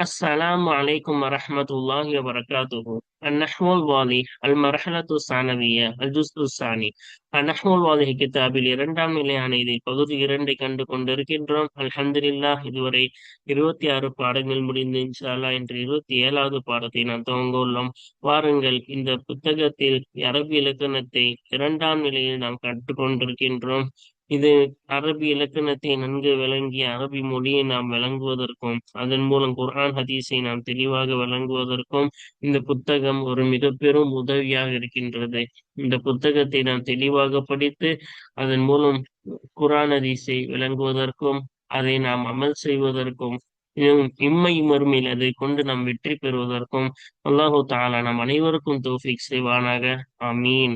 السلام عليكم ورحمة الله وبركاته النحو الواضح المرحلة الثانوية الجزء الثاني النحو الواضح கிதாபில் இரண்டாம் நிலையான இதில் பகுதி இரண்டை கண்டு கொண்டிருக்கின்றோம் அல்ஹம்துலில்லா இதுவரை இருபத்தி ஆறு பாடங்கள் முடிந்து இன்ஷால்லா இன்று இருபத்தி ஏழாவது பாடத்தை நாம் துவங்க உள்ளோம் வாருங்கள் இந்த புத்தகத்தில் அரபி இலக்கணத்தை இரண்டாம் நிலையில் நாம் கற்றுக்கொண்டிருக்கின்றோம் இது அரபி இலக்கணத்தை நன்கு விளங்கிய அரபி மொழியை நாம் விளங்குவதற்கும் அதன் மூலம் குர்ஆன் ஹதீஸை நாம் தெளிவாக விளங்குவதற்கும் இந்த புத்தகம் ஒரு மிக பெரும் உதவியாக இருக்கின்றது. இந்த புத்தகத்தை நாம் தெளிவாக படித்து அதன் மூலம் குர்ஆன் ஹதீஸை விளங்குவதற்கும் அதை நாம் அமல் செய்வதற்கும் இம்மை மறுமையில் அதை கொண்டு நாம் வெற்றி பெறுவதற்கும் அல்லாஹு தாலா நம் அனைவருக்கும் தோஃபிக் செய்வானாக. அமீன்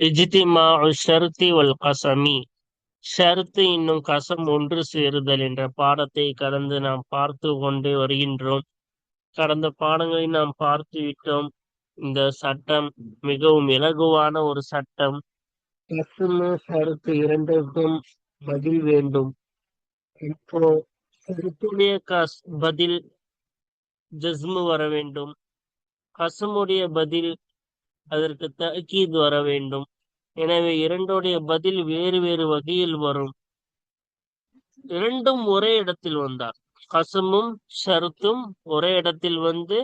இஜ்திமாஉ ஷர்தி வல் கசமி ஷர்த்து இன்னும் கசம் ஒன்று சேருதல் என்ற பாடத்தை கடந்து நாம் பார்த்து கொண்டு வருகின்றோம். கடந்த பாடங்களை நாம் பார்த்து விட்டோம். இந்த சட்டம் மிகவும் இலகுவான ஒரு சட்டம். கசுமு ஷருத்து இரண்டுக்கும் பதில் வேண்டும். இப்போ ஷருத்துடைய கஸ் பதில் ஜஸ்மு வர வேண்டும். கசமுடைய பதில் அதற்கு தகீத் வர வேண்டும். எனவே இரண்டுடைய பதில் வேறு வேறு வகையில் வரும். இரண்டும் ஒரே இடத்தில் வந்தார். கசமும் ஷருத்தும் ஒரே இடத்தில் வந்து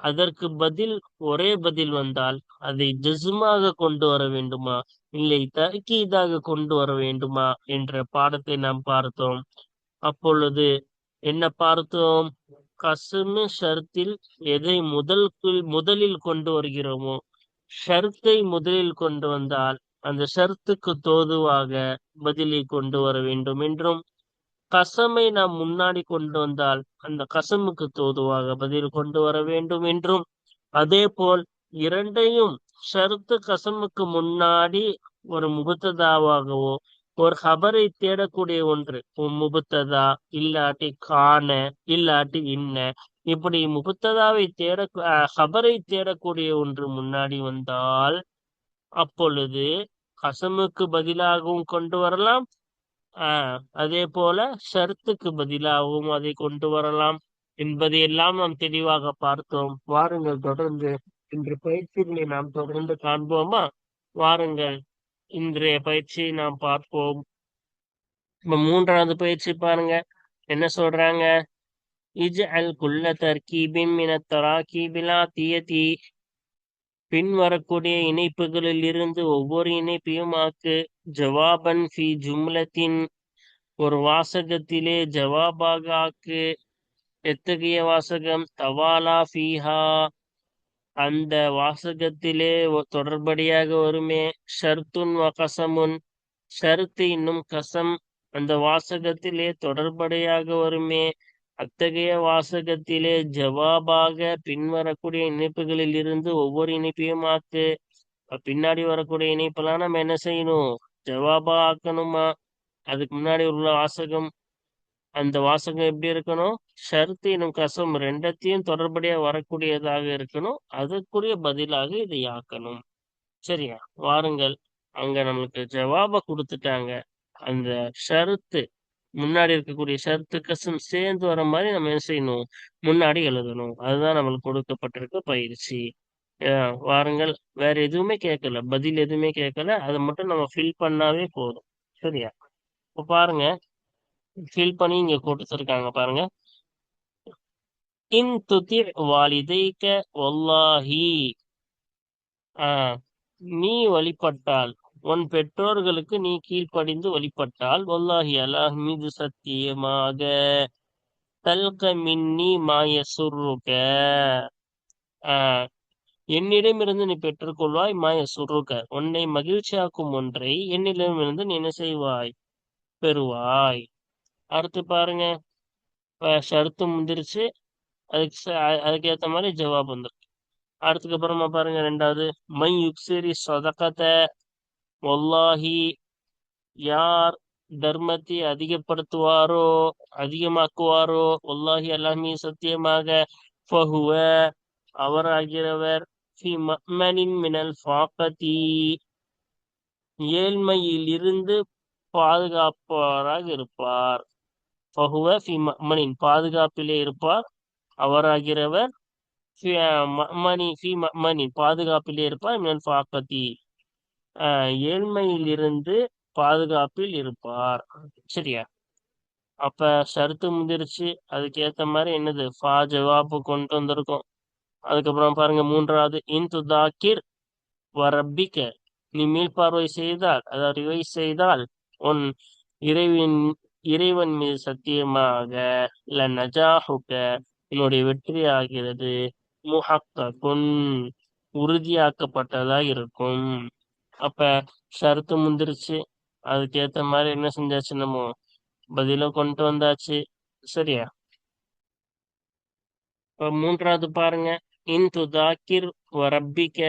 அதற்கு பதில் ஒரே பதில் வந்தால் அதை ஜஸ்மாக கொண்டு வர வேண்டுமா? இல்லை தக்கீதாக கொண்டு வர வேண்டுமா? என்ற பாடத்தை நாம் பார்த்தோம். அப்பொழுது என்ன பார்த்தோம்? கசுமு ஷர்த்தில் எதை முதல் முதலில் கொண்டு வருகிறோமோ ஷர்த்தை முதலில் கொண்டு வந்தால் அந்த ஷர்த்துக்கு தோதுவாக பதிலை கொண்டு வர வேண்டும் என்றும் கசமை நாம் முன்னாடி கொண்டு வந்தால் அந்த கசமுக்கு தோதுவாக பதில் கொண்டு வர வேண்டும் என்றும் அதே போல் இரண்டையும் ஷர்த்து கசமுக்கு முன்னாடி ஒரு முகத்ததாவாகவோ ஒரு ஹபரை தேடக்கூடிய ஒன்று முபத்ததா இல்லாட்டி காண? இல்லாட்டி இன்ன? இப்படி முபத்ததாவை தேட ஹபரை தேடக்கூடிய ஒன்று முன்னாடி வந்தால் அப்பொழுது கசமுக்கு பதிலாகவும் கொண்டு வரலாம். ஆஹ் அதே போல ஷர்த்துக்கு பதிலாகவும் அதை கொண்டு வரலாம் என்பதையெல்லாம் நாம் தெளிவாக பார்த்தோம். வாருங்கள் தொடர்ந்து இன்று பயிற்சிகளை நாம் தொடர்ந்து காண்போமா? வாருங்கள். இன்றைய பயிற்சியை நாம் பார்ப்போம். இப்ப மூன்றாவது பயிற்சி பாருங்க. என்ன சொல்றாங்க? இஜ்அல் குல்ல தர்கீபின் மின தராகீபிலா தீயதி பின்வரக்கூடிய இணைப்புகளில் இருந்து ஒவ்வொரு இணைப்பையும் ஆக்கு. ஜவாபன் ஃபி ஜும்லத்தின். ஒரு வாசகத்திலே ஜவாபாக ஆக்கு. எத்தகைய வாசகம்? தவாலா ஃபீஹா. அந்த வாசகத்திலே தொடர்படியாக வருமே. ஷர்துன் கசமுன். ஷர்த்து இன்னும் கசம். அந்த வாசகத்திலே தொடர்படியாக வருமே. அத்தகைய வாசகத்திலே ஜவாபாக பின்வரக்கூடிய இணைப்புகளில் இருந்து ஒவ்வொரு இணைப்பையும் ஆக்கு. பின்னாடி வரக்கூடிய இணைப்பெல்லாம் நம்ம என்ன செய்யணும்? ஜவாபா ஆக்கணுமா? அதுக்கு முன்னாடி உள்ள வாசகம். அந்த வாசகம் எப்படி இருக்கணும்? ஷர்த்து எனும் கசம் ரெண்டத்தையும் தொடர்படியா வரக்கூடியதாக இருக்கணும். அதற்குரிய பதிலாக இதை ஆக்கணும். சரியா? வாருங்கள். அங்க நம்மளுக்கு ஜவாப கொடுத்துட்டாங்க. அந்த ஷருத்து முன்னாடி இருக்கக்கூடிய சத்துக்கசும் சேர்ந்து வர மாதிரி நம்ம என்ன செய்யணும்? முன்னாடி எழுதணும். அதுதான் நம்மளுக்கு கொடுக்கப்பட்டிருக்க பயிற்சி. வாருங்கள். வேற எதுவுமே கேட்கல. பதில் எதுவுமே கேட்கல. அதை மட்டும் நம்ம ஃபில் பண்ணாவே போதும். சரியா? இப்போ பாருங்க. ஃபில் பண்ணி இங்க கொடுத்துருக்காங்க பாருங்க. இன் துதி வாலிதைக்க ஒல்லாஹி ஆஹ் நீ வழிபட்டால் உன் பெற்றோர்களுக்கு நீ கீழ்ப்படிந்து வழிபட்டால் வல்லாஹி அல்லாஹ் மீது சத்தியமாக. தல்க மின்னி மாய சுருக்க என்னிடமிருந்து நீ பெற்றுக்கொள்வாய் மாய சுருக்க உன்னை மகிழ்ச்சியாக்கும் ஒன்றை என்னிடமிருந்து நீ என்ன செய்வாய்? பெறுவாய். அடுத்து பாருங்க. ஷருத்து முந்திருச்சு. அதுக்கு ச- அதுக்கு மாதிரி ஜவாப் வந்துருக்கு. அடுத்துக்கு அப்புறமா பாருங்க ரெண்டாவது. மை யுக்சிரி சொதக்கத்தை வல்லாஹி யார் தர்மத்தை அதிகப்படுத்துவாரோ அதிகமாக்குவாரோ வல்லாஹி அல்லாஹ்மீ சத்தியமாக ஃபஹுவ அவராகிறவர் ஃபி மஅமனின் மினல் ஃபாக்கதி ஏழ்மையிலிருந்து பாதுகாப்பவராக இருப்பார். ஃபஹுவ ஃபி மஅமனின் பாதுகாப்பிலே இருப்பார். அவராகிறவர் ஃபி ஃபி மஅமனின் பாதுகாப்பிலே இருப்பார். மினல் ஃபாக்கதி ஏழ்மையிலிருந்து பாதுகாப்பில் இருப்பார். சரியா? அப்ப ஷர்த்து முதிர்ச்சி அதுக்கு ஏத்த மாதிரி என்னது? ஃபா ஜவாபு கொண்டு வந்திருக்கோம். அதுக்கப்புறம் பாருங்க மூன்றாவது இந்து தாக்கிர் வரப்பிக்க. நீ மீள்பார்வை செய்தால் அதாவது ரிவைஸ் செய்தால் உன் இறைவின் இறைவன் மீது சத்தியமாக இல்ல நஜாஹுக்க உன்னுடைய வெற்றி ஆகிறது. முஹக்ககுன் உறுதியாக்கப்பட்டதா இருக்கும். அப்ப ஷரத்து முந்திருச்சு. அதுக்கு ஏத்த மாதிரி என்ன செஞ்சாச்சு? நம்ம பதிலும் கொண்டு வந்தாச்சு. சரியா? இப்ப மூன்றாவது பாருங்க. இன் துதாக்கிர் வரப்பிக்க.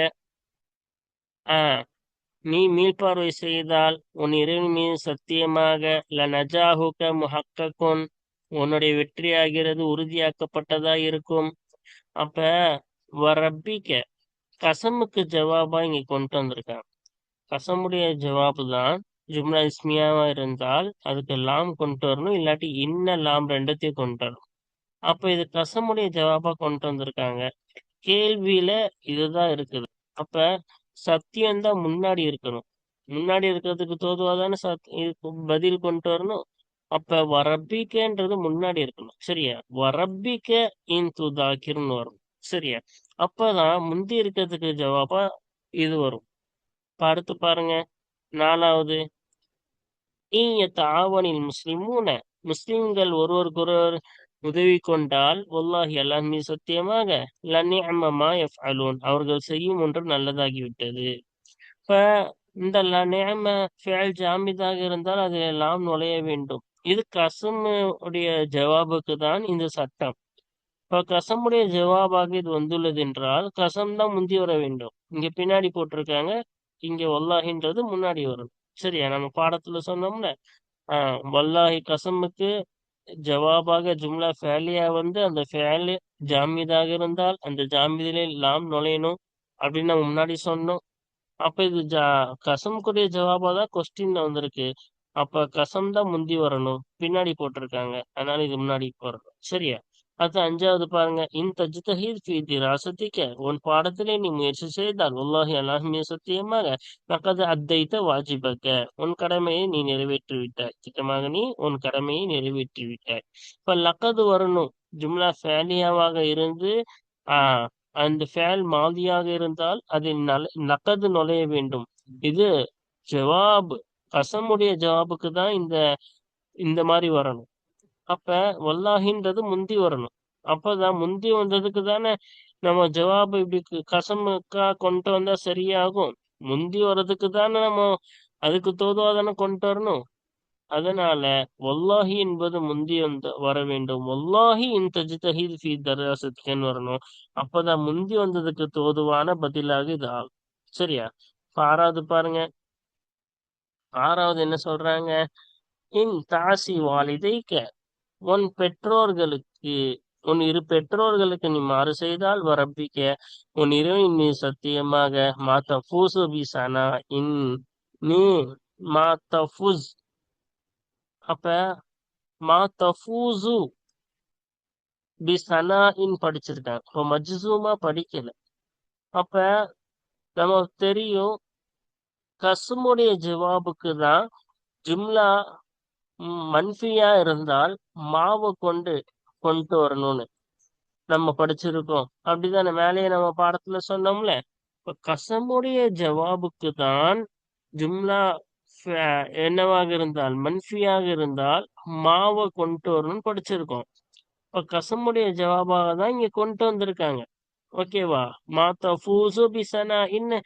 ஆஹ் நீ மீள்பார்வை செய்தால் உன் இறைவன் மீது சத்தியமாக ல நஜாஹுக முஹக்ககுன். உன்னுடைய வெற்றியாகிறது உறுதியாக்கப்பட்டதா இருக்கும். அப்ப வரப்பிக்க. கசமுக்கு ஜவாபா இங்க கொண்டு வந்திருக்காங்க. கசமுடைய ஜவாபு தான் ஜும்லா இஸ்மியாவா இருந்தால் அதுக்கு லாம் கொண்டு வரணும் இல்லாட்டி இன்ன லாம் ரெண்டத்தையும் கொண்டு வரணும். அப்ப இது கசமுடைய ஜவாபா கொண்டு வந்திருக்காங்க. கேள்வியில இதுதான் இருக்குது. அப்ப சத்தியம்தான் முன்னாடி இருக்கணும். முன்னாடி இருக்கிறதுக்கு தோதுவாதான சத் பதில் கொண்டு வரணும். அப்ப வரப்பிக்கன்றது முன்னாடி இருக்கணும். சரியா? வரப்பிக்க இன் துதாக்கிர்னு வரும். சரியா? அப்பதான் முந்தி இருக்கிறதுக்கு ஜவாபா இது வரும். அடுத்து பாருங்க. நாலாவது தாவனில் முஸ்லிமூன முஸ்லிம்கள் ஒருவருக்கொருவர் உதவி கொண்டால் வல்லாஹி அல்லாஹ் மீது சத்தியமாக எஃப் அலூன் அவர்கள் செய்யும் ஒன்று நல்லதாகிவிட்டது. இப்ப இந்த நேம ஃபேல் ஜாமிதாக இருந்தால் அதில் எல்லாம் நுழைய வேண்டும். இது கசம் உடைய ஜவாபுக்கு தான் இந்த சட்டம். இப்ப கசமுடைய ஜவாபாக இது வந்துள்ளது என்றால் கசம் தான் முந்தி வர வேண்டும். இங்க பின்னாடி போட்டிருக்காங்க இங்க வல்லாஹின்றது முன்னாடி வரும். சரியா? நம்ம பாடத்துல சொன்னோம்ல ஆஹ் வல்லாஹி கசமுக்கு ஜவாபாக ஜும்லா ஃபேலியா வந்து அந்த ஃபேலு ஜாமிதாக இருந்தால் அந்த ஜாமிதிலே லாம் நுழையணும் அப்படின்னு நம்ம முன்னாடி சொன்னோம். அப்ப இது ஜா கசமுக்குரிய ஜவாபா தான் கொஸ்டின்ல வந்திருக்கு. அப்ப கசம் தான் முந்தி வரணும் பின்னாடி போட்டிருக்காங்க. அதனால இது முன்னாடி வரணும் சரியா? அது அஞ்சாவது பாருங்க. இன் தஜ்தஹீத் ஃபீ திராசத்திக்க உன் பாடத்திலே நீ முயற்சி செய்தால் உல்லாஹி அல்லாஹ் சத்தியமாக நகது அத்தைத்த வாஜிபக்க உன் கடமையை நீ நிறைவேற்றி விட்டாய் திட்டமாக நீ உன் கடமையை நிறைவேற்றி விட்டாய் இப்ப லக்கது வரணும். ஜும்லா ஃபேலியாவாக இருந்து ஆஹ் அந்த ஃபேல் மாதியாக இருந்தால் அதில் நல நக்கது நுழைய வேண்டும். இது ஜவாப் கசமுடைய ஜவாபுக்கு தான் இந்த இந்த மாதிரி வரணும். அப்ப வல்லாஹின்றது முந்தி வரணும். அப்பதான் முந்தி வந்ததுக்கு தானே நம்ம ஜவாபு இப்படி கசமுக்கா கொண்டு வந்தா சரியாகும். முந்தி வர்றதுக்கு தானே நம்ம அதுக்கு தோதுவா தானே கொண்டு வரணும். அதனால வல்லாஹி என்பது முந்தி வந்து வர வேண்டும். வல்லாஹி இன் தஜ்தஹீத் ஃபி தராசத்திகன்னு வரணும். அப்பதான் முந்தி வந்ததுக்கு தோதுவான பதிலாக இது ஆகும். சரியா? இப்ப ஆறாவது பாருங்க. ஆறாவது என்ன சொல்றாங்க? இன் தாசி வாலிதைக்க உன் பெற்றோர்களுக்கு உன் இரு பெற்றோர்களுக்கு நீ மாறு செய்தால் வரப்பிக்க உன் இறைவன் நீ சத்தியமாக மாத்த ஃபூசு பிசனா இன் நீ மாத்த ஃபுஸ் அப்ப மாத்த ஃபூசு பிசனா இன் படிச்சிருக்காங்க. இப்போ மஜ்சூமா படிக்கல. அப்ப நமக்கு தெரியும் கசுமுடைய ஜவாபுக்கு தான் ஜும்லா மன்ஃபியா இருந்தால் மாவை கொண்டு கொண்டு வரணும்னு. நம்ம படிச்சிருக்கோம். அப்படிதானே? மேலேயே நம்ம பாடத்துல சொன்னோம்ல. இப்ப கசமுடைய ஜவாபுக்கு தான் ஜும்லா என்னவாக இருந்தால் மன்ஃபியாக இருந்தால் மாவை கொண்டு வரணும்னு படிச்சிருக்கோம். இப்ப கசமுடைய ஜவாபாக தான் இங்க கொண்டு வந்திருக்காங்க. ஓகேவா? மாத்தா ஃபூசு பிசனா இன்ன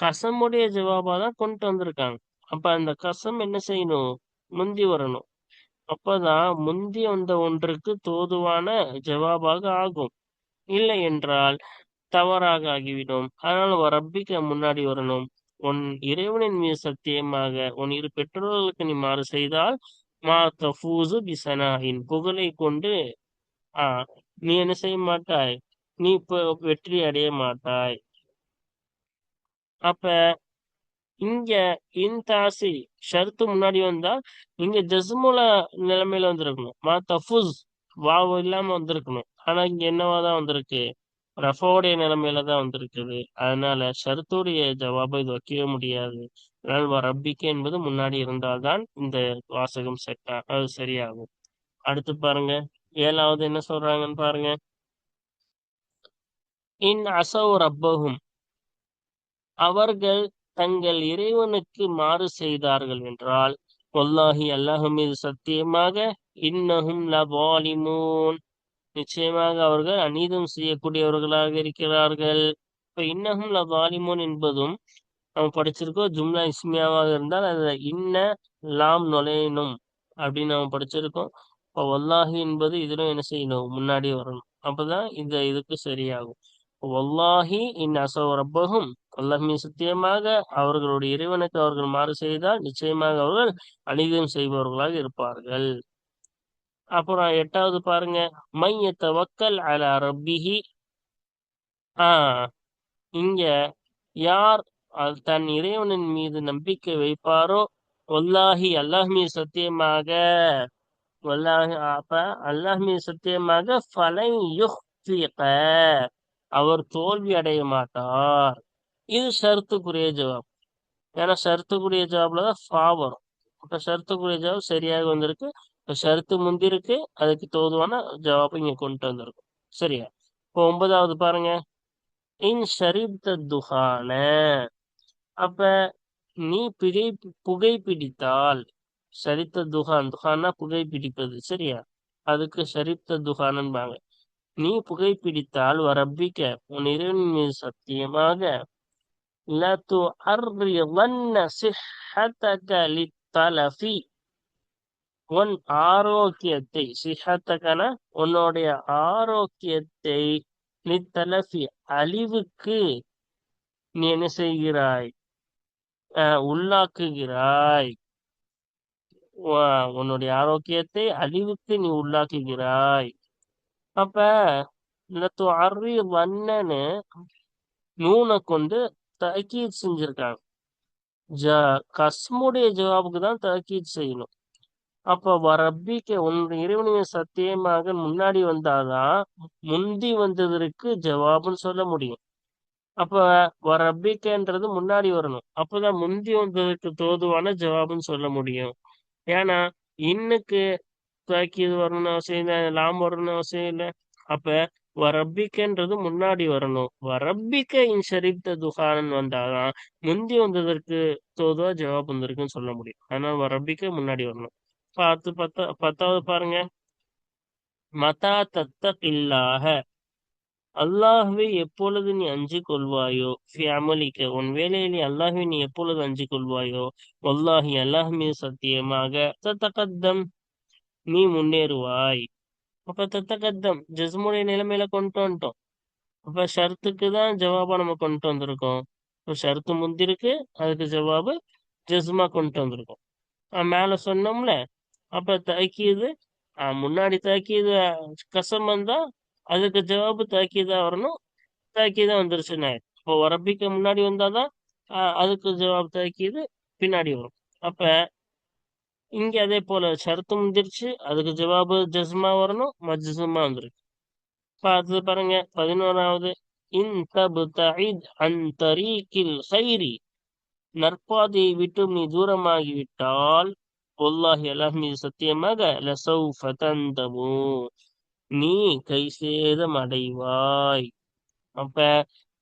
கசமுடைய ஜவாபா தான் கொண்டு வந்திருக்காங்க. அப்ப அந்த கசம் என்ன செய்யணும்? முந்தி வரணும். அப்பதான் முந்தி வந்த ஒன்றுக்கு தோதுவான ஜவாபாக ஆகும். இல்லை என்றால் தவறாக ஆகிவிடும். அதனால ரப்பிக்க முன்னாடி வரணும். உன் இறைவனின் மீது சத்தியமாக உன் இரு பெற்றோர்களுக்கு நீ மாறு செய்தால் மா தஃபூசு பிசனாயின் புகழை கொண்டு ஆஹ் நீ என்ன செய்ய மாட்டாய்? நீ இப்ப வெற்றி அடைய மாட்டாய். அப்ப இங்க இன்தாசி ஷர்த்து முன்னாடி வந்தா இங்க ஜஸ்முல நிலைமையில வந்திருக்கணும். மா தஃபுஸ் வாவ் இல்லாம வந்திருக்கணும். ஆனா இங்க என்னவாதான் வந்திருக்கு? ரஃபோடைய நிலைமையில தான் வந்திருக்குது. அதனால ஷர்த்துடைய ஜவாபை இது வைக்கவே முடியாது. அதனால ரப்பிக்கு என்பது முன்னாடி இருந்தால்தான் இந்த வாசகம் செட் அது சரியாகும். அடுத்து பாருங்க. ஏழாவது என்ன சொல்றாங்கன்னு பாருங்க. இன் அசவ் ரப்பகும் அவர்கள் தங்கள் இறைவனுக்கு மாறு செய்தார்கள் என்றால் வல்லாஹி அல்லாஹு மீது சத்தியமாக இன்னஹும் லபாலிமூன். நிச்சயமாக அவர்கள் அநீதம் செய்யக்கூடியவர்களாக இருக்கிறார்கள். இப்ப இன்னஹும் லபாலிமூன் என்பதும் நம்ம படிச்சிருக்கோம் ஜும்லா இஸ்மியாவாக இருந்தால் அது இன்ன லாம் நுழையணும் அப்படின்னு நம்ம படிச்சிருக்கோம். இப்போ வல்லாஹி என்பது இதிலும் என்ன செய்யணும்? முன்னாடி வரணும். அப்பதான் இந்த இதுக்கு சரியாகும். வல்லாஹி இன் அசோ ரப்பகும் அல்லாஹ்மி சத்தியமாக அவர்களுடைய இறைவனுக்கு அவர்கள் மாறு செய்தால் நிச்சயமாக அவர்கள் அநீதம் செய்பவர்களாக இருப்பார்கள். அப்புறம் எட்டாவது பாருங்க. மையத்த வக்கல் அல ரப்பிஹி. ஆஹ் இங்க யார் தன் இறைவனின் மீது நம்பிக்கை வைப்பாரோ ஒல்லாஹி அல்லாஹ் மீது சத்தியமாக வல்லாஹி அப்ப அல்லாஹ் மீது சத்தியமாக ஃபலை யுஹ்திக. அவர் தோல்வி அடைய மாட்டார். இது ஷர்த்துக்குரிய ஜவாப். ஏன்னா ஷர்த்துக்குரிய ஜவாப்ல தான் ஃபா வரும். இப்ப ஷர்த்துக்குரிய ஜவாப் சரியாக வந்திருக்கு. இப்ப ஷர்த்து முந்திருக்கு அதுக்கு தோதுவான ஜவாப் இங்க கொண்டு வந்திருக்கும் சரியா? இப்போ ஒன்பதாவது பாருங்க. இன் ஷரீப்த துஹான. அப்ப நீ புகை புகை பிடித்தால் சரித்த துஹான் துஹான்னா புகை பிடிப்பது. சரியா? அதுக்கு சரித்த துஹானன்பாங்க நீ புகை பிடித்தால் வரப்பிக்க உன் இறைவன் மீது சத்தியமாக உன் ஆரோக்கியத்தை சிஹத்தகன உன்னுடைய ஆரோக்கியத்தை லித்தலஃபி அழிவுக்கு நீ என்ன செய்கிறாய்? உள்ளாக்குகிறாய். உன்னுடைய ஆரோக்கியத்தை அழிவுக்கு நீ உள்ளாக்குகிறாய். அப்ப அரி வண்ணன்னு நூனை கொண்டு தக்கீத் செஞ்சிருக்காங்க. ஜ கஸ்முடைய ஜவாபுக்கு தான் தக்கீத் செய்யணும். அப்ப வரப்பிக்க உன்னுடைய இறைவனையும் சத்தியமாக முன்னாடி வந்தாதான் முந்தி வந்ததற்கு ஜவாபுன்னு சொல்ல முடியும். அப்ப வரப்பிக்கன்றது முன்னாடி வரணும். அப்பதான் முந்தி வந்ததுக்கு தோதுவான ஜவாபுன்னு சொல்ல முடியும். ஏன்னா இன்னுக்கு தாக்கீது வரணும்னு அவசியம் இல்லை லாம் வரணும்னு அவசியம் இல்லை. அப்ப வரப்பிக்கன்றது முன்னாடி வரணும். வரப்பிக்க இன் ஷரீப்த துஹானன் வந்தாதான் முந்தி வந்ததற்கு தோதுவா ஜவாப் வந்திருக்குன்னு சொல்ல முடியும். ஆனா வரப்பிக்க முன்னாடி வரணும். பார்த்து பத்த பத்தாவது பாருங்க. மதா தத்த பில்லாக அல்லாஹுவை எப்பொழுது நீ அஞ்சு கொள்வாயோ அமலிக்க உன் வேலையிலே அல்லாஹுவை நீ எப்பொழுது அஞ்சு கொள்வாயோ அல்லாஹி அல்லாஹ் மீது சத்தியமாக தத்தகத்தம் நீ முன்னேறுவாய். அப்ப தத்தகத்தம் ஜஸ்முடைய நிலைமையில கொண்டு வந்துட்டோம். அப்ப ஷர்த்துக்கு தான் ஜவாபா நம்ம கொண்டு வந்திருக்கோம். இப்போ ஷர்த்து முந்திருக்கு அதுக்கு ஜவாபு ஜஸ்மா கொண்டு வந்திருக்கோம். மேல சொன்னோம்ல அப்ப தாக்கியது முன்னாடி தாக்கியது கசம் வந்தா அதுக்கு ஜவாபு தாக்கியதா வரணும் தாக்கியதா வந்துருச்சுன்னா இப்போ ரப்பிக்கு முன்னாடி வந்தாதான் அதுக்கு ஜவாப் தாக்கியது பின்னாடி வரும். அப்ப இங்க அதே போல ஷரத்து முந்திருச்சு. அதுக்கு ஜவாபு ஜஸ்மா வரணும். மஜ்சுமா வந்துருக்கு. பார்த்து பாருங்க. பதினோராவது. இன் தபுதஇத் அன் தரீக்கில் ஹைரி நற்பாதையை விட்டு நீ தூரமாகிவிட்டால் ஒல்லாஹி அல்லாஹ் மீது சத்தியமாக லசௌஃப தந்தமு நீ கை சேதம் அடைவாய். அப்ப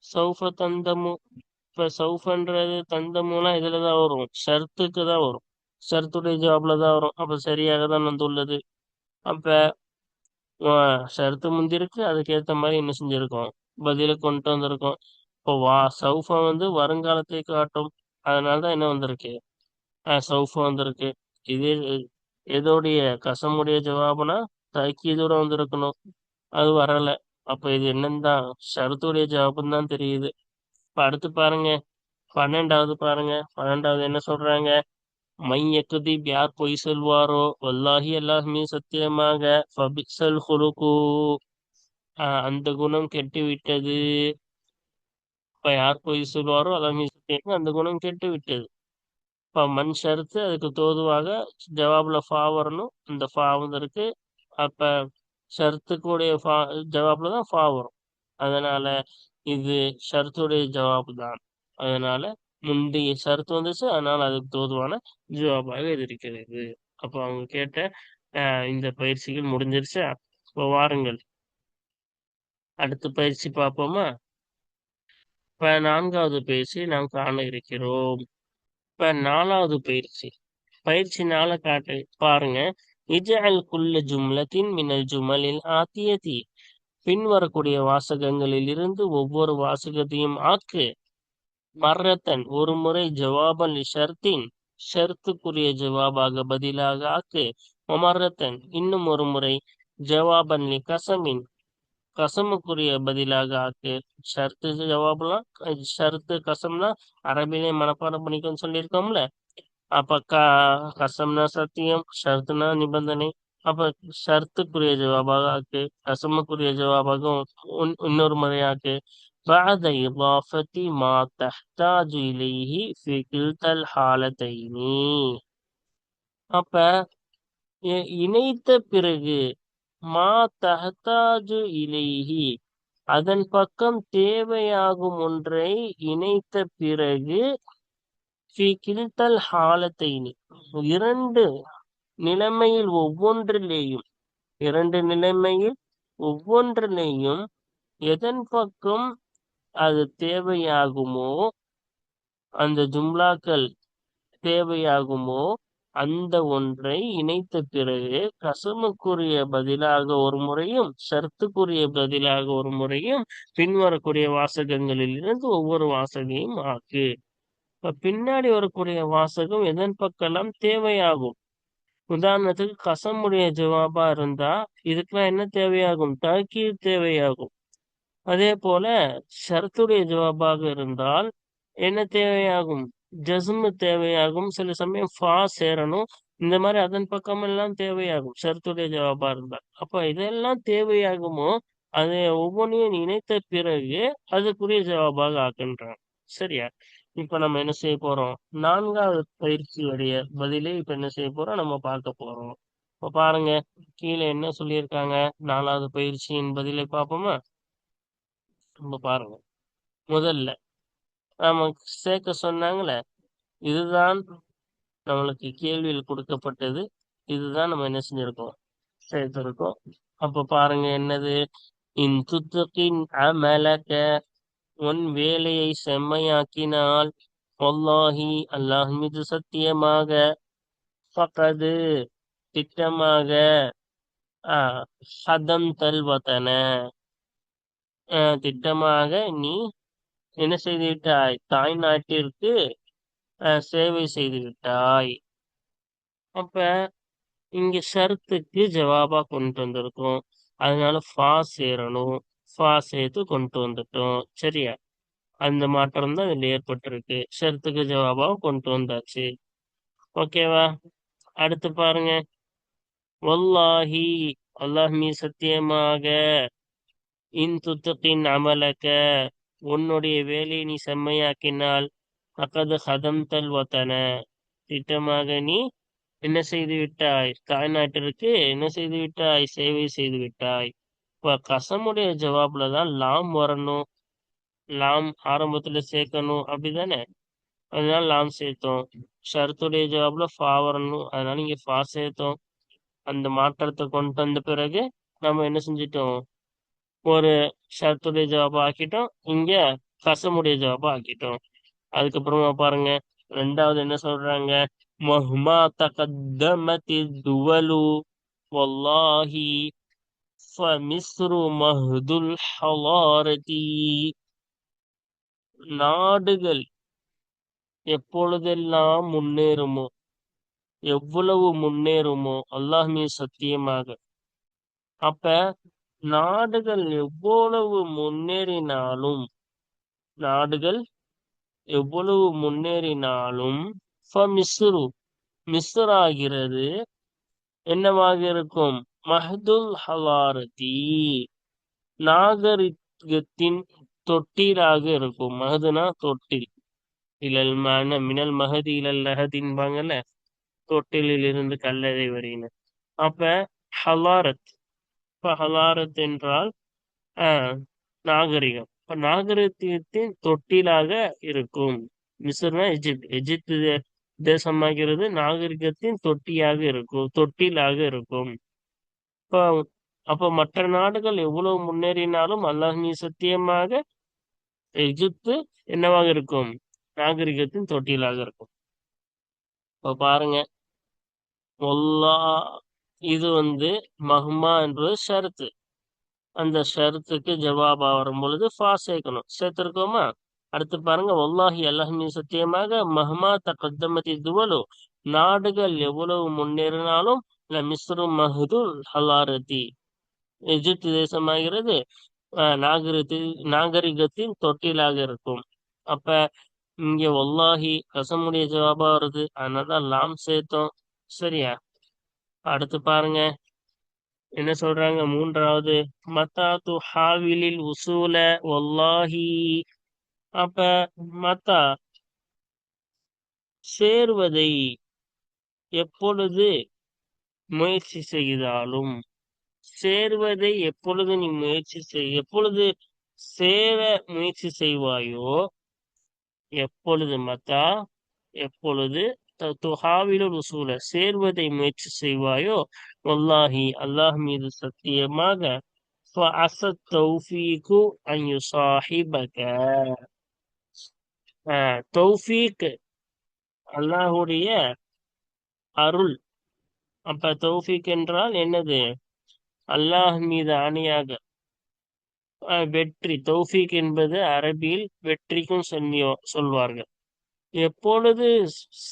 சௌஃப தந்தமு இப்ப சௌஃபன்றது தந்தமுலாம் இதுலதான் வரும். ஷர்த்துக்கு தான் வரும். ஷர்த்துடைய ஜாப்ல தான் வரும். அப்ப சரியாக தான் வந்துள்ளது அப்ப ஷர்த்து முந்திருக்கு அதுக்கேத்த மாதிரி என்ன செஞ்சிருக்கோம்? பதில கொண்டு வந்திருக்கோம். இப்போ வா சௌஃபா வந்து வருங்காலத்தை காட்டும். அதனாலதான் என்ன வந்திருக்கு? சௌஃபா வந்திருக்கு. இதே எதோடைய கசமுடைய ஜவாபுனா தக்கீதோட வந்திருக்கணும். அது வரல. அப்ப இது என்னன்னு தான் ஷரத்துடைய ஜவாபுன்னு தான் தெரியுது. இப்ப அடுத்து பாருங்க. பன்னெண்டாவது பாருங்க. பன்னெண்டாவது என்ன சொல்றாங்க? மையக்குதி யார் பொய் சொல்வாரோ வல்லாஹி எல்லாருமே சத்தியமாக ஃபபிக்சல் ஹுலுகு அந்த குணம் கெட்டு விட்டது இப்ப யார் பொய் சொல்வாரோ அல்லாஹுமே சத்தியமாக அந்த குணம் கெட்டு விட்டது இப்ப மண் ஷருத்து அதுக்கு தோதுவாக ஜவாபுல ஃபா வரணும் இந்த ஃபா வந்திருக்கு அப்ப ஷரத்துக்குடைய ஃபா ஜவாப்ல தான் ஃபா வரும் அதனால இது ஷர்த்துடைய ஜவாப் தான் அதனால முந்தைய ஷரத்து வந்துச்சு. அதனால அதுக்கு தோதுவான ஜவாபாக இது இருக்கிறது. அப்போ அவங்க கேட்ட அஹ், இந்த பயிற்சிகள் முடிஞ்சிருச்சா? இப்போ வாருங்கள். அடுத்த பயிற்சி பார்ப்போமா? இப்ப நான்காவது பயிற்சி நாம் காண இருக்கிறோம். இப்ப நாலாவது பயிற்சி. பயிற்சி நாளை காட்டு பாருங்க. இஜஅல் குல்ல ஜும்லத்தின் மின்னல் ஜுமலில் ஆத்தியதி. பின்வரக்கூடிய வாசகங்களில் இருந்து ஒவ்வொரு வாசகத்தையும் ஆக்கு. மர்ரத்தன் ஒரு முறை ஜவாபன் ஷர்த்தின் ஷர்த்துக்குரிய ஜவாபாக பதிலாக ஆக்கு. மர்ரத்தன் இன்னும் ஒரு முறை ஜவாபன் லி கசமின் கசமுக்குரிய பதிலாக ஆக்கு. ஷர்த்து ஜவாப்லாம் ஷர்த்து கசம்னா அரபிலே மனப்பாடம் பண்ணிக்கோன்னு சொல்லியிருக்கோம்ல. அப்ப க கசம்னா சத்தியம் ஷர்த்துனா நிபந்தனை. அப்ப ஷர்த்துக்குரிய ஜவாபாக ஆக்கு கசமுக்குரிய ஜவாபாக உன்- இன்னொரு முறையாக்கு بعد إضافة ما تحتاج إليه في كلتا الحالتين அப்ப இ- இணைத்த பிறகு மா தஹ்தாஜு இலைஹி அதன் பக்கம் தேவையாகும் ஒன்றை இணைத்த பிறகு ஃபி கில்தல் ஹாலத்தைனி இரண்டு நிலைமையில் ஒவ்வொன்றிலேயும் இரண்டு நிலைமையில் ஒவ்வொன்றிலேயும் எதன் பக்கம் அது தேவையாகுமோ? அந்த ஜும்லாக்கள் தேவையாகுமோ? அந்த ஒன்றை இணைத்த பிறகு கசமுக்குரிய பதிலாக ஒரு முறையும் சர்த்துக்குரிய பதிலாக ஒரு முறையும் பின்வரக்கூடிய வாசகங்களில் இருந்து ஒவ்வொரு வாசகையும் ஆக்கு. இப்ப பின்னாடி வரக்கூடிய வாசகம் எதன் பக்கம்லாம் தேவையாகும்? உதாரணத்துக்கு கசமுடைய ஜவாபா இருந்தா இதுக்கெல்லாம் என்ன தேவையாகும்? தகீர் தேவையாகும். அதே போல ஷரத்துடைய ஜவாபாக இருந்தால் என்ன தேவையாகும்? ஜஸ்மு தேவையாகும். சில சமயம் ஃபா சேரணும். இந்த மாதிரி அதன் பக்கம் எல்லாம் தேவையாகும். ஷரத்துடைய ஜவாபா இருந்தால். அப்ப இதெல்லாம் தேவையாகுமோ? அதை ஒவ்வொன்றையும் இணைத்த பிறகு அதுக்குரிய ஜவாபாக ஆக்குன்றான். சரியா? இப்ப நம்ம என்ன செய்ய போறோம்? நான்காவது பயிற்சியுடைய பதிலே இப்ப என்ன செய்ய போறோம்? நம்ம பார்க்க போறோம். இப்ப பாருங்க கீழே என்ன சொல்லியிருக்காங்க? நாலாவது பயிற்சியின் பதிலை பார்ப்போமா? நம்ம பாருங்க. முதல்ல நாம சேர்க்க சொன்னாங்களே இதுதான் நம்மளுக்கு கேள்வியில் கொடுக்கப்பட்டது இதுதான் நம்ம என்ன செஞ்சிருக்கோம்? சேர்த்திருக்கோம். அப்ப பாருங்க என்னது? இன் துத்துக்கின் அமலக உன் வேலையை செம்மையாக்கினால் ஒல்லாஹி அல்லாஹ் மீது சத்தியமாக பக்கது திட்டமாக ஆஹ் ஹதம் தல்வதன. திட்டமாக நீ என்ன செய்து விட்டாய் தாய் நாட்டிற்கு சேவை செய்து விட்டாய் அப்ப இங்க ஷர்த்துக்கு ஜவாபா கொண்டு வந்திருக்கோம். அதனால ஃபா சேரணும். ஃபா சேர்த்து கொண்டு வந்துட்டோம். சரியா? அந்த மாற்றம் தான் இதுல ஏற்பட்டிருக்கு. ஷர்த்துக்கு ஜவாபா கொண்டு வந்தாச்சு. ஓகேவா? அடுத்து பாருங்க. வல்லாஹி அல்லாஹ் நீ சத்தியமாக இன் துத்துக்கின் அமலக்க உன்னுடைய வேலையை நீ செம்மையாக்கினால் அக்கது ஹதந்தல் வத்தன. திட்டமாக நீ என்ன செய்து விட்டாய்? தாய்நாட்டிற்கு என்ன செய்து விட்டாய்? சேவை செய்து விட்டாய். இப்ப கசமுடைய ஜவாப்ல தான் லாம் வரணும். லாம் ஆரம்பத்துல சேர்க்கணும். அப்படிதானே? அதனால லாம் சேர்த்தோம். ஷர்த்துடைய ஜவாப்ல ஃபா வரணும். அதனால இங்க ஃபா சேர்த்தோம். அந்த மாற்றத்தை கொண்டு வந்த பிறகு நம்ம என்ன செஞ்சிட்டோம்? ஒரு ஷர்த்துடைய ஜவாபா ஆக்கிட்டோம். இங்க கசமுடைய ஜவாபா ஆக்கிட்டோம். அதுக்கப்புறமா பாருங்க ரெண்டாவது என்ன சொல்றாங்க? மஹ்மா தகத்தமத்தி துவலு வல்லாஹி ஃபமிஸ்ரு மஹ்துல் ஹலாரதி. நாடுகள் எப்பொழுதெல்லாம் முன்னேறுமோ எவ்வளவு முன்னேறுமோ அல்லாஹ் மீது சத்தியமாக. அப்ப நாடுகள் எவ்வளவு முன்னேறினாலும் நாடுகள் எவ்வளவு முன்னேறினாலும் மிஸ்ரு மிஸ்ராகிறது என்னவாக இருக்கும்? மஹதுல் ஹலாரதி நாகரிகத்தின் தொட்டிலாக இருக்கும். மஹதுனா தொட்டில். இழல் மன மினல் மகதி இழல் லகதின்பாங்கல்ல தொட்டிலில் இருந்து கல்லறை வரையின அப்ப ஹலாரத் இப்ப ஹலாரத் என்றால் நாகரிகம். இப்ப நாகரிகத்தின் தொட்டிலாக இருக்கும். மிஸ்ர்னா எஜிப்த் எஜிப்து தேசமாகிறது நாகரிகத்தின் தொட்டியாக இருக்கும் தொட்டிலாக இருக்கும். இப்போ அப்ப மற்ற நாடுகள் எவ்வளவு முன்னேறினாலும் அல்லாஹ் நீ சத்தியமாக எஜிப்து என்னவாக இருக்கும்? நாகரிகத்தின் தொட்டிலாக இருக்கும். இப்போ பாருங்க. இது வந்து மஹ்மா என்பது ஷருத்து. அந்த ஷருத்துக்கு ஜவாபா வரும் பொழுது ஃபா சேர்க்கணும். சேர்த்திருக்கோமா? அடுத்து பாருங்க ஒல்லாஹி அல்லாஹின் சத்தியமாக மஹ்மா தகத்தமதி துவலு. நாடுகள் எவ்வளவு முன்னேறினாலும் மிஸ்ரு மஹதுல் ஹலாரதி. எஜிப்து தேசமாகிறது நாகரிகத்தில் நாகரிகத்தின் தொட்டிலாக இருக்கும். அப்ப இங்க ஒல்லாஹி கசமுடைய ஜவாபா வருது. அதனாலதான் லாம் சேர்த்தோம். சரியா? அடுத்து பாருங்க. என்ன சொல்றாங்க? மூன்றாவது மத்தா து ஹாவிலில் உசூல ஒல்லாஹி அப்ப மத்தா சேர்வதை எப்பொழுது முயற்சி செய்தாலும் சேர்வதை எப்பொழுது நீ முயற்சி செய் எப்பொழுது சேர முயற்சி செய்வாயோ எப்பொழுது மத்தா எப்பொழுது துஹாவிலுல் ரசூல சேர்வதை முயற்சி செய்வாயோ? வல்லாஹி அல்லாஹ் மீது சத்தியமாக தௌஃபீக்கு தௌஃபீக் அல்லாஹுடைய அருள். அப்ப தௌஃபீக் என்றால் என்னது? அல்லாஹ் மீது ஆணையாக. வெற்றி. தௌஃபீக் என்பது அரபியில் வெற்றிக்கும் சொல்லியோ சொல்வார்கள். எப்பொழுது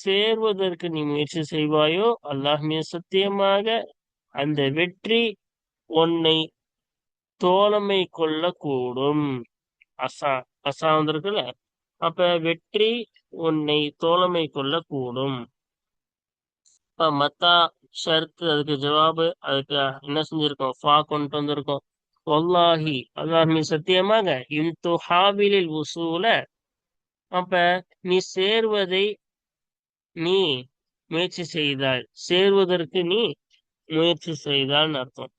சேர்வதற்கு நீ முயற்சி செய்வாயோ அல்லாஹ் சத்தியமாக அந்த வெற்றி உன்னை தோழமை கொள்ளக்கூடும். அசா அசா வந்திருக்குல்ல அப்ப வெற்றி உன்னை தோழமை கொள்ளக்கூடும். இப்ப மத்தா ஷர்த்து அதுக்கு ஜவாபு அதுக்கு என்ன செஞ்சிருக்கோம்? ஃபா கொண்டு வந்திருக்கோம். ஒல்லாஹி அல்லாஹ் சத்தியமாக இந்து ஹாவிலில் உசூல அப்ப நீ சேர்வதை நீ முயற்சி செய்தால் சேர்வதற்கு நீ முயற்சி செய்தால் அர்த்தம்.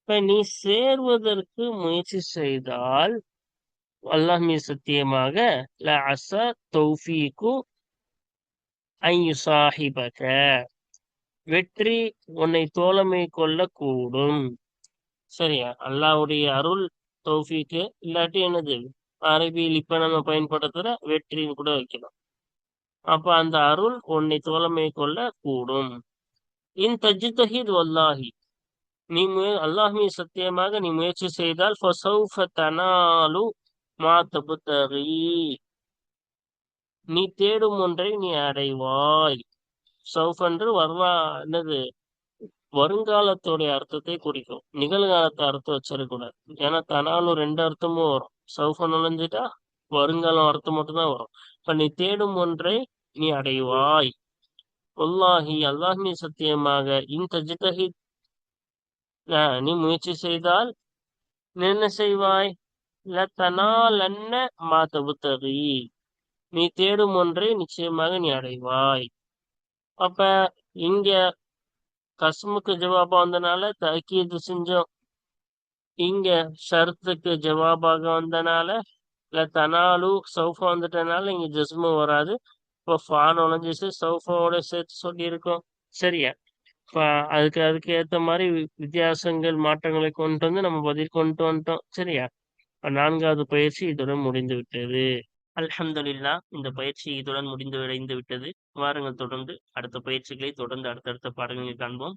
இப்ப நீ சேர்வதற்கு முயற்சி செய்தால் அல்லாஹ் மீ சத்தியமாக ல அச தௌஃபீக்கு சாஹிபக வெற்றி உன்னை தோழமை கொள்ள கூடும் சரியா? அல்லாவுடைய அருள் தௌஃபீக்கு இல்லாட்டி என்னது? அரபியில் இப்ப நம்ம பயன்படுத்துற வெற்றின்னு கூட வைக்கலாம். அப்ப அந்த அருள் உன்னை தோழமை கொள்ள கூடும். இன் தஜித்தஹித் வல்லாஹி. நீ அல்லாஹ் சத்தியமாக நீ முயற்சி செய்தால் மா நீ தேடும் ஒன்றை நீ அடைவாய். சௌஃபன்று வரலா என்னது வருங்காலத்துடைய அர்த்தத்தை குறிக்கும். நிகழ்காலத்தை அர்த்தம் வச்சிருக்கூடாது ஏன்னா தனாலும் ரெண்டு அர்த்தமும் வரும். சௌஃப நுழைஞ்சிட்டா வருங்காலம் அர்த்தம் மட்டும்தான் வரும். இப்ப நீ தேடும் ஒன்றை நீ அடைவாய். உல்லாஹி அல்லாஹி சத்தியமாக இந்த ஜிதஹி நீ முயற்சி செய்தால் என்ன செய்வாய்? லத்தனாலன்ன மா தபுத்தகி. நீ தேடும் ஒன்றை நிச்சயமாக நீ அடைவாய். அப்ப இங்க கஸ்முக்கு ஜவாபா வந்தனால தக்கீது செஞ்சோம். இங்க ஷரத்துக்கு ஜவாபாக வந்தனால இல்ல தனாலு சௌஃபா வந்துட்டனால இங்க ஜஸ்மு வராது. இப்போ ஃபான் உழைஞ்சிச்சு சௌஃபாவோட சேர்த்து சொல்லியிருக்கோம். சரியா? அதுக்கு அதுக்கு ஏத்த மாதிரி வித்தியாசங்கள் மாற்றங்களை கொண்டு வந்து நம்ம பதில் கொண்டு வந்துட்டோம். சரியா? நான்காவது பயிற்சி இதுடன் முடிந்து விட்டது. அல்ஹம்துலில்லா இந்த பயிற்சி இதுடன் முடிந்து விடைந்து விட்டது. வாருங்கள் தொடர்ந்து அடுத்த பயிற்சிகளை தொடர்ந்து அடுத்தடுத்த பாடங்களை காண்போம்.